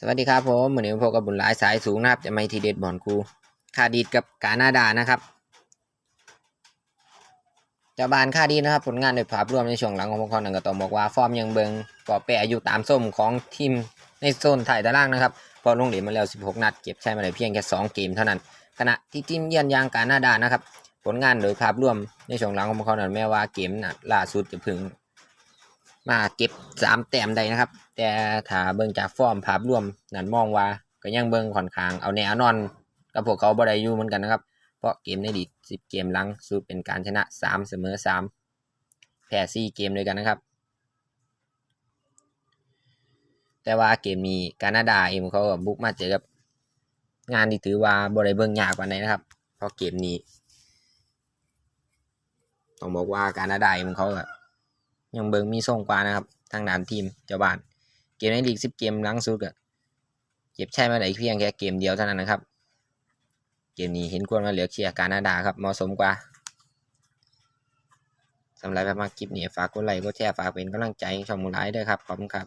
สวัสดีครับผมเหมือนนี้พบกับบุญหลายสายสูงนะครับ จะไม่ทีเด็ดบอลคูคาดีดกับกาหน้าดานะครับเจ้าบานคาดีนะครับ ผลงานโดยภาพรวมในช่วงหลังของพวกเขาหนังก็ต้องบอกว่าฟอร์มยังเบิงก่อแปรอยู่ตามส้มของทีมในโซนถ่ายตารางนะครับ พอลงเหรียญมาแล้ว 16 นัด เก็บใช้มาได้เพียงแค่ 2 เกมเท่านั้น ขณะที่ทีมเยือนยางกาหน้าดานะครับ ผลงานโดยภาพรวมในช่วงหลังของพวกเขานั้นแม้ว่าเกมนัดล่าสุดจะพึง มาเก็บสามแต้มได้นะครับ แต่ถ้าเบิ่งจากฟอร์มภาพรวมนั่นมองว่าก็ยังเบิ่งค่อนข้างเอาแน่นอนกับพวกเขาบ่ได้อยู่เหมือนกันนะครับ เพราะเกมในลีก10เกมหลังสุดเป็นการชนะ3เสมอ3แพ้4เกมด้วยกันนะครับ แต่ว่าเกมนี้กานาดาเองเขาก็บุกมาเจอกับงานที่ถือว่าบ่ได้เบิ่งยากกว่าไหนนะครับ เพราะเกมนี้ ต้องบอกว่ากานาดาเองเขาก็ ยังเบิงมีส่งกว่านะครับ ทางด้านทีมเจ้าบ้าน เกมในลีกสิบเกมหลังสุดก็เก็บใช่มาได้เพียงแค่เกมเดียวเท่านั้นนะครับ เกมนี้เห็นควรมาเหลือเชียร์การนาดาครับเหมาะสมกว่าสำหรับมาคลิปนี้ฝากกดไลค์กดแชร์ฝากเป็นกำลังใจให้ช่องมูไลฟ์ด้วยครับขอบคุณครับ